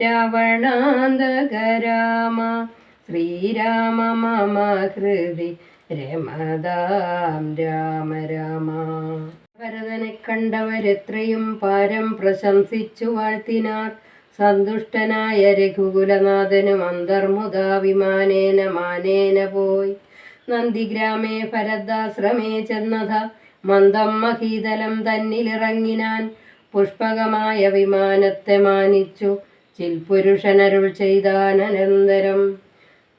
രാവണാന്തകരാമ ശ്രീരാമ മമ ഹൃദി രമദാം രാമ രാമ. ഭരതനെ കണ്ടവരെത്രയും പാരം പ്രശംസിച്ചു വാഴ്ത്തിനാർ. സന്തുഷ്ടനായ രഘുകുലനാഥനും അന്തർമുദാഭിമാനേന മാനേന പോയി. നന്ദിഗ്രാമേ ഭരദാശ്രമേ ചെന്നത. മന്ദം മഹീതലം തന്നിലിറങ്ങിനാൻ. പുഷ്പകമായ വിമാനത്തെ മാനിച്ചു. ചിൽപുരുഷനരുൾ ചെയ്താനന്തരം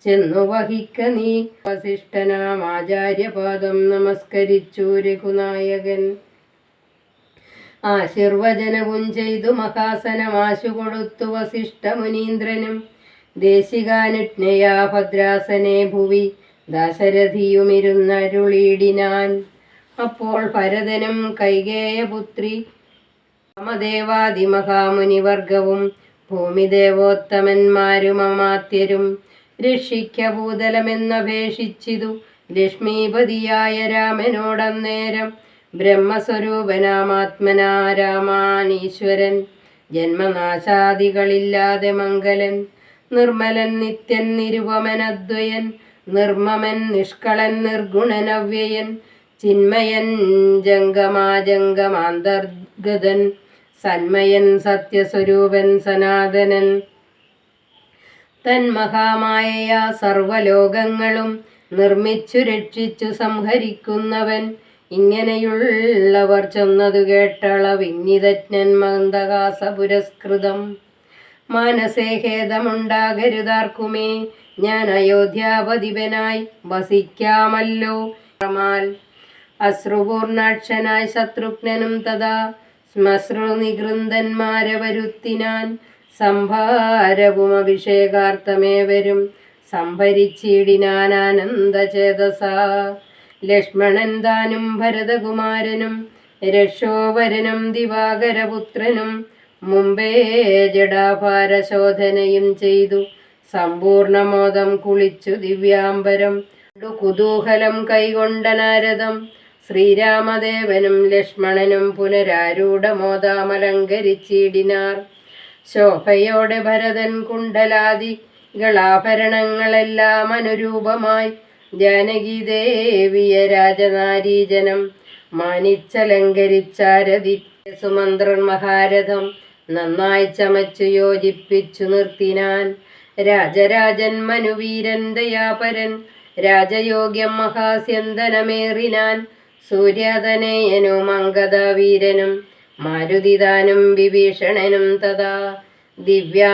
ചെന്നു വഹിക്ക നീ വസിഷ്ഠനാം. ആചാര്യപാദം നമസ്കരിച്ചു രഘുനായകൻ. ആശീർവചനവും ചെയ്തു മഹാസനമാശു കൊടുത്തു വസിഷ്ഠ മുനീന്ദ്രനും. ദേശികാനുജ്ഞയാ ഭദ്രാസനെ ഭുവി ദാശരഥിയുമിരുന്നരുളിയിടിനാൻ. അപ്പോൾ ഭരതനും കൈകേയപുത്രി രാമദേവാദിമഹാമുനിവർഗവും ഭൂമിദേവോത്തമന്മാരും അമാത്യരും രക്ഷിക്ക ഭൂതലമെന്നപേക്ഷിച്ചിതു. ലക്ഷ്മീപതിയായ രാമനോടന്നേരം ബ്രഹ്മസ്വരൂപനാമാത്മനാ രാമാനീശ്വരൻ ജന്മനാശാദികളില്ലാതെ മംഗലൻ നിർമ്മലൻ നിത്യൻ നിരുപമനദ്വയൻ നിർമ്മമൻ നിഷ്കളൻ നിർഗുണനവ്യയൻ ചിന്മയൻ ജംഗമാജംഗമാന്തർഗതൻ സന്മയൻ സത്യസ്വരൂപൻ സനാതനൻ. തന്മഹാമായ സർവലോകങ്ങളും നിർമ്മിച്ചു രക്ഷിച്ചു സംഹരിക്കുന്നവൻ. ഇങ്ങനെയുള്ളവർ ചെന്നതു കേട്ടള വിങ്ങിതജ്ഞൻ മന്ദഹാസ പുരസ്കൃതം മാനസേ ഖേദമുണ്ടാകരുതാർക്കുമേ ഞാൻ അയോധ്യാപതിപനായി വസിക്കാമല്ലോ. അശ്രുപൂർണാക്ഷനായി ശത്രുഘ്നനും തഥാ ശ്മശ്രു നികൃന്ദന്മാരെ വരുത്തിനാൻ സംഭാരവും അഭിഷേകാർത്ഥമേവരും സംഭരിച്ചിടിനാൻ ആനന്ദചേതസ ലക്ഷ്മണൻ താനും ഭരതകുമാരനും രക്ഷോവരനും ദിവാകരപുത്രനും മുമ്പേ ജഡാഭാരശോധനയും ചെയ്തു. സമ്പൂർണമോദം കുളിച്ചു ദിവ്യാംബരം. കുതൂഹലം കൈകൊണ്ട നാരദം ശ്രീരാമദേവനും ലക്ഷ്മണനും പുനരാരൂഢമോദാമലങ്കരിച്ചിടിനാർ. ശോഭയോടെ ഭരതൻ കുണ്ടലാദികളാഭരണങ്ങളെല്ലാം അനുരൂപമായി ജാനകി ദേവിയ രാജനാരീജനം മാനിച്ചലങ്കരിച്ചാരതി. സുമന്ത്രൻ മഹാരഥം നന്നായി ചമച്ചു യോജിപ്പിച്ചു നിർത്തിനാൻ. രാജരാജൻ മനുവീരൻ ദയാപരൻ രാജയോഗ്യം മഹാസ്യന്തനമേറിനാൻ. സൂര്യതനേയനും അങ്കദവീരനും മാരുതിദാനും വിഭീഷണനും തഥാ ദിവ്യാ